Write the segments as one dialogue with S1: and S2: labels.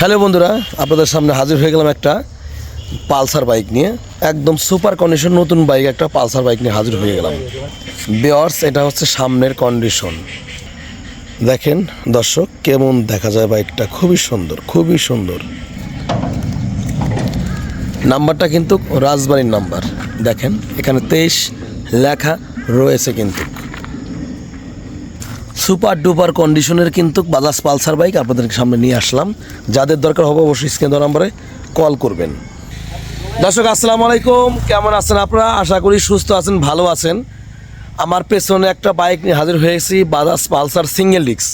S1: Hello বন্ধুরা, আপনাদের সামনে হাজির হয়ে গেলাম একটা পালসার বাইক নিয়ে। একদম সুপার কন্ডিশন নতুন বাইক, একটা পালসার বাইক নিয়ে হাজির হয়ে গেলাম। বিয়ার্স এটা হচ্ছে সামনের কন্ডিশন দেখেন দর্শক, কেমন দেখা যায় বাইকটা। খুবই সুন্দর খুবই সুন্দর। নাম্বারটা কিন্তু রাজবাড়ির নাম্বার। দেখেন, এখানে তেইশ লেখা রয়েছে কিন্তু। সুপার ডুপার কন্ডিশনের কিন্তু বাজাজ পালসার বাইক আপনাদের সামনে নিয়ে আসলাম। যাদের দরকার হবে অবশ্যই স্ক্রিন নম্বরে কল করবেন। দর্শক, আসসালামু আলাইকুম। কেমন আছেন আপনারা? আশা করি সুস্থ আছেন, ভালো আছেন। আমার পেছনে একটা বাইক নিয়ে হাজির হয়েছি, বাজাজ পালসার সিঙ্গেল ডিক্স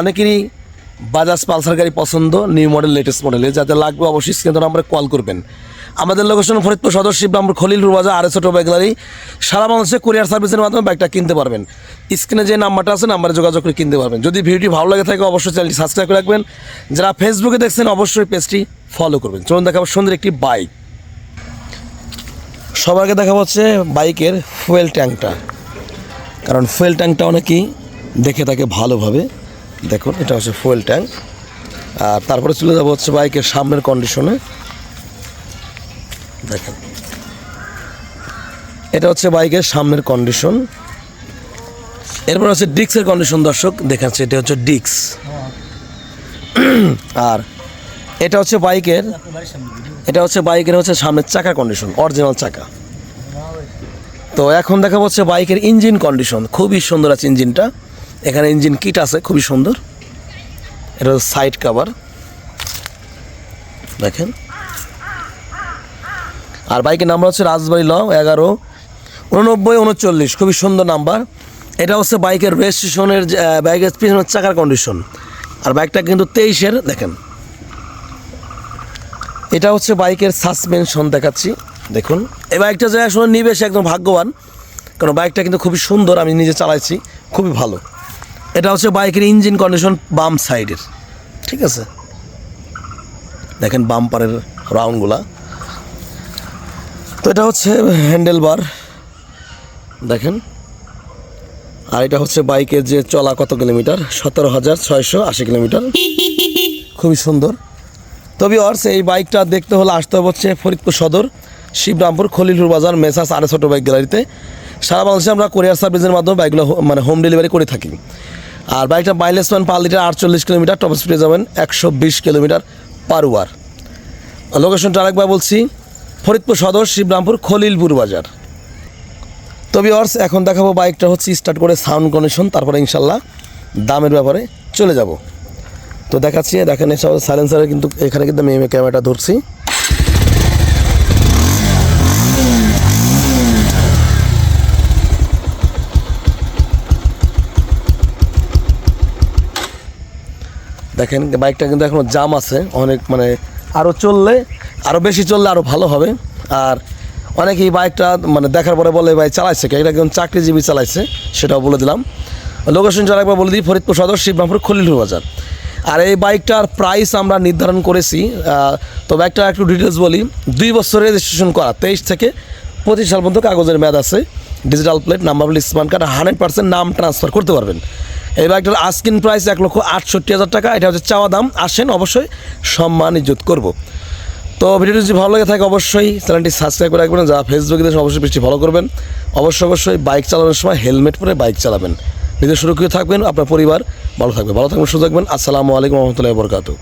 S1: অনেকেরই বাজাজ পালসার গাড়ি পছন্দ, নিউ মডেল লেটেস্ট মডেলে যাতে লাগবে অবশ্যই স্ক্রিন নম্বরে কল করবেন। আমাদের লোকেশন ফরিদপুর সদর শিবরামপুর খলিলপুর বাজার আর ছোটো বাইক গ্যালারি সারা বাংলাদেশে কুরিয়ার সার্ভিসের মাধ্যমে বাইকটা কিনতে পারবেন। স্ক্রিনে যে নাম্বারটা আছে নাম্বারে যোগাযোগ করে কিনতে পারবেন। যদি ভিডিওটি ভালো লাগে থাকে, অবশ্যই চ্যানেলটি সাবস্ক্রাইব করে রাখবেন। যারা ফেসবুকে দেখছেন, অবশ্যই পেজটি ফলো করবেন। চলুন দেখাবো সুন্দর একটি বাইক সবাইকে দেখা হচ্ছে বাইকের ফুয়েল ট্যাঙ্কটা কারণ ফুয়েল ট্যাঙ্কটা অনেকেই দেখে থাকে ভালোভাবে। দেখুন, এটা হচ্ছে ফুয়েল ট্যাঙ্ক আর তারপরে চলে যাব হচ্ছে বাইকের সামনের কন্ডিশনে দেখেন। এটা হচ্ছে বাইকের সামনের কন্ডিশন এরপর হচ্ছে ডিক্সের কন্ডিশন দর্শক, দেখাচ্ছে এটা হচ্ছে ডিক্স আর এটা হচ্ছে বাইকের, এটা হচ্ছে বাইকের হচ্ছে সামনের চাকা কন্ডিশন অরিজিনাল চাকা। তো এখন দেখা হচ্ছে বাইকের ইঞ্জিন কন্ডিশন খুবই সুন্দর আছে ইঞ্জিনটা এখানে ইঞ্জিন কিট আছে, খুবই সুন্দর। এটা সাইড কাভার দেখেন। আর বাইকের নাম্বার হচ্ছে রাজবাড়ি ল এগারো, উননব্বই, উনচল্লিশ। খুবই সুন্দর নাম্বার। এটা হচ্ছে বাইকের রেজিস্ট্রেশনের বাইকের পিছনের চাকার কন্ডিশন আর বাইকটা কিন্তু তেইশের, দেখেন। এটা হচ্ছে বাইকের সাসপেনশন দেখাচ্ছি। দেখুন। এই বাইকটা যে আসলে নিবে সে একদম ভাগ্যবান। কারণ বাইকটা কিন্তু খুবই সুন্দর, আমি নিজে চালাইছি। খুবই ভালো। এটা হচ্ছে বাইকের ইঞ্জিন কন্ডিশন বাম সাইডের ঠিক আছে? দেখেন বাম্পারের রাউন্ডগুলা তো এটা হচ্ছে হ্যান্ডেল বার দেখেন। আর এটা হচ্ছে বাইকের যে চলা কত কিলোমিটার? সতেরো হাজার ছয়শো আশি কিলোমিটার। খুবই সুন্দর। তবে অর্স এই বাইকটা দেখতে হলে আসতে হবে হচ্ছে ফরিদপুর সদর, শিবরামপুর খলিলপুর বাজার, মেসাস আরে ছোটো বাইক গ্যালারিতে। সারা বাংলাদেশে আমরা কোরিয়ার সার্ভিসের মাধ্যমে বাইকগুলো মানে হোম ডেলিভারি করে থাকি। আর বাইকটা মাইলেজ পান পার লিটার আটচল্লিশ কিলোমিটার টপ স্পিডে যাবেন একশো বিশ কিলোমিটার পার ওয়ার লোকেশনটা আরেকবার বলছি ফরিদপুর সদর, শিবরামপুর খলিলপুর বাজার তবে অর্স এখন দেখাবো বাইকটা হচ্ছে স্টার্ট করে সাউন্ড কন্ডিশন তারপরে ইনশাল্লাহ দামের ব্যাপারে চলে যাব। তো দেখাচ্ছি, দেখেন এসব সাইলেন্সারে কিন্তু এখানে কিন্তু আমি ক্যামেরাটা ধরছি। দেখেন বাইকটা কিন্তু এখনও জাম আছে, অনেক মানে আরও চললে আরও বেশি চললে আরও ভালো হবে। আর অনেকেই বাইকটা মানে দেখার পরে বলে ভাই চালাইছে কে? এটা একজন চাকরিজীবী চালাইছে সেটাও বলে দিলাম। লোকেশন যারা একবার বলে দিই ফরিদপুর সদর শিবরামপুর খলিলুর বাজার। আর এই বাইকটার প্রাইস আমরা নির্ধারণ করেছি আহ, তো বাইকটা একটু ডিটেলস বলি। দুই বছরের রেজিস্ট্রেশন করা তেইশ থেকে পঁচিশ সাল পর্যন্ত কাগজের মেয়াদ আছে। Digital plate number smart card hundred percent নাম ট্রান্সফার করতে পারবেন। এই বাইকটার আস্কিন প্রাইস এক লক্ষ আটষট্টি হাজার টাকা। এটা হচ্ছে চাওয়া দাম। আসেন, অবশ্যই সম্মান ইজ্জত করব। তো ভিডিওটি যদি ভালো লাগে থাকে, অবশ্যই চ্যানেলটি সাবস্ক্রাইব করে রাখবেন। যা ফেসবুকে দেশে অবশ্যই পেজটি ফলো করবেন। অবশ্যই অবশ্যই বাইক চালানোর সময় হেলমেট পরে বাইক চালাবেন। নিজের সুরক্ষিত থাকবেন। আপনার পরিবার ভালো থাকবে। ভালো থাকবেন, সুস্থ থাকবেন। আসসালামু আলাইকুম রহমতুল্লাহ বরকাতু